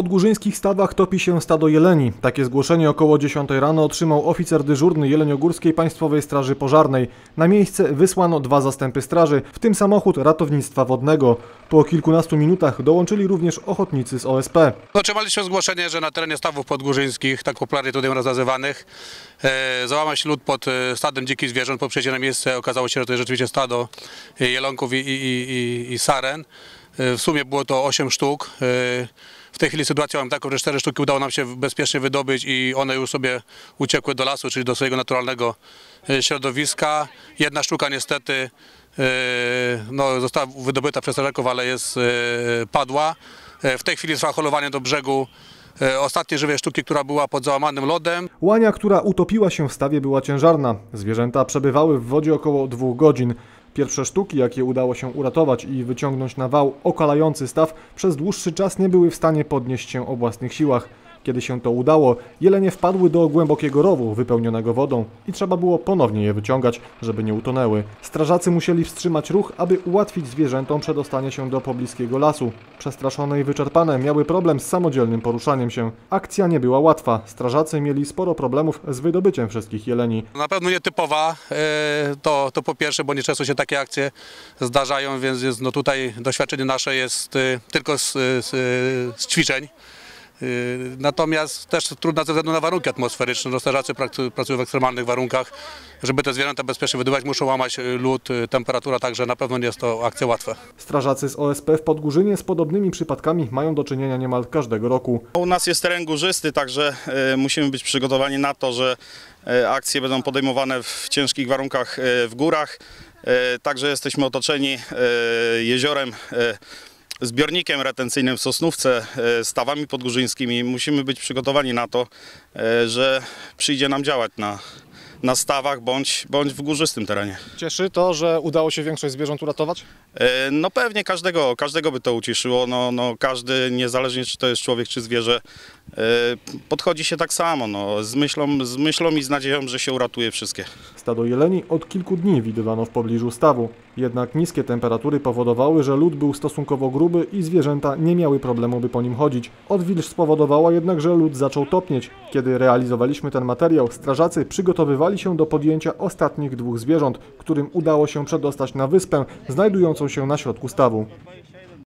podgórzyńskich stawach topi się stado jeleni. Takie zgłoszenie około 10 rano otrzymał oficer dyżurny Jeleniogórskiej Państwowej Straży Pożarnej. Na miejsce wysłano dwa zastępy straży, w tym samochód ratownictwa wodnego. Po kilkunastu minutach dołączyli również ochotnicy z OSP. Otrzymaliśmy zgłoszenie, że na terenie stawów podgórzyńskich, tak popularnie tutaj nazywanych, e, załamał się lód pod e, stadem dzikich zwierząt. Po przyjeździe na miejsce okazało się, że to jest rzeczywiście stado e, jelonków i, i, i, i- i saren. E, w sumie było to 8 sztuk. W tej chwili sytuacja mam taką, że 4 sztuki udało nam się bezpiecznie wydobyć i one już sobie uciekły do lasu, czyli do swojego naturalnego e, środowiska. Jedna sztuka niestety e, no, została wydobyta przez strażaków, ale jest e, padła. W tej chwili trwa holowanie do brzegu ostatniej żywej sztuki, która była pod załamanym lodem. Łania, która utopiła się w stawie, była ciężarna. Zwierzęta przebywały w wodzie około dwóch godzin. Pierwsze sztuki, jakie udało się uratować i wyciągnąć na wał okalający staw, przez dłuższy czas nie były w stanie podnieść się o własnych siłach. Kiedy się to udało, jelenie wpadły do głębokiego rowu wypełnionego wodą i trzeba było ponownie je wyciągać, żeby nie utonęły. Strażacy musieli wstrzymać ruch, aby ułatwić zwierzętom przedostanie się do pobliskiego lasu. Przestraszone i wyczerpane miały problem z samodzielnym poruszaniem się. Akcja nie była łatwa. Strażacy mieli sporo problemów z wydobyciem wszystkich jeleni. Na pewno nietypowa, e, to, to po pierwsze, bo nieczęsto się takie akcje zdarzają, więc no tutaj doświadczenie nasze jest e, tylko z, z, z ćwiczeń. E, Natomiast też trudna ze względu na warunki atmosferyczne. No, strażacy pracu- pracują w ekstremalnych warunkach. Żeby te zwierzęta bezpiecznie wydobywać, muszą łamać e, lód, e, temperatura, także na pewno nie jest to akcja łatwa. Strażacy z OSP w Podgórzynie z podobnymi przypadkami mają do czynienia niemal każdego roku. U nas jest teren górzysty, także musimy być przygotowani na to, że akcje będą podejmowane w ciężkich warunkach w górach. Także jesteśmy otoczeni jeziorem, zbiornikiem retencyjnym w Sosnówce, e, stawami podgórzyńskimi. Musimy być przygotowani na to, e, że przyjdzie nam działać na, na stawach bądź, bądź w górzystym terenie. Cieszy to, że udało się większość zwierząt uratować? E, No pewnie każdego, każdego by to ucieszyło. No, no każdy, niezależnie czy to jest człowiek czy zwierzę, podchodzi się tak samo, no, z, myślą, z myślą i z nadzieją, że się uratuje wszystkie. Stado jeleni od kilku dni widywano w pobliżu stawu. Jednak niskie temperatury powodowały, że lód był stosunkowo gruby i zwierzęta nie miały problemu, by po nim chodzić. Odwilż spowodowała jednak, że lód zaczął topnieć. Kiedy realizowaliśmy ten materiał, strażacy przygotowywali się do podjęcia ostatnich dwóch zwierząt, którym udało się przedostać na wyspę znajdującą się na środku stawu.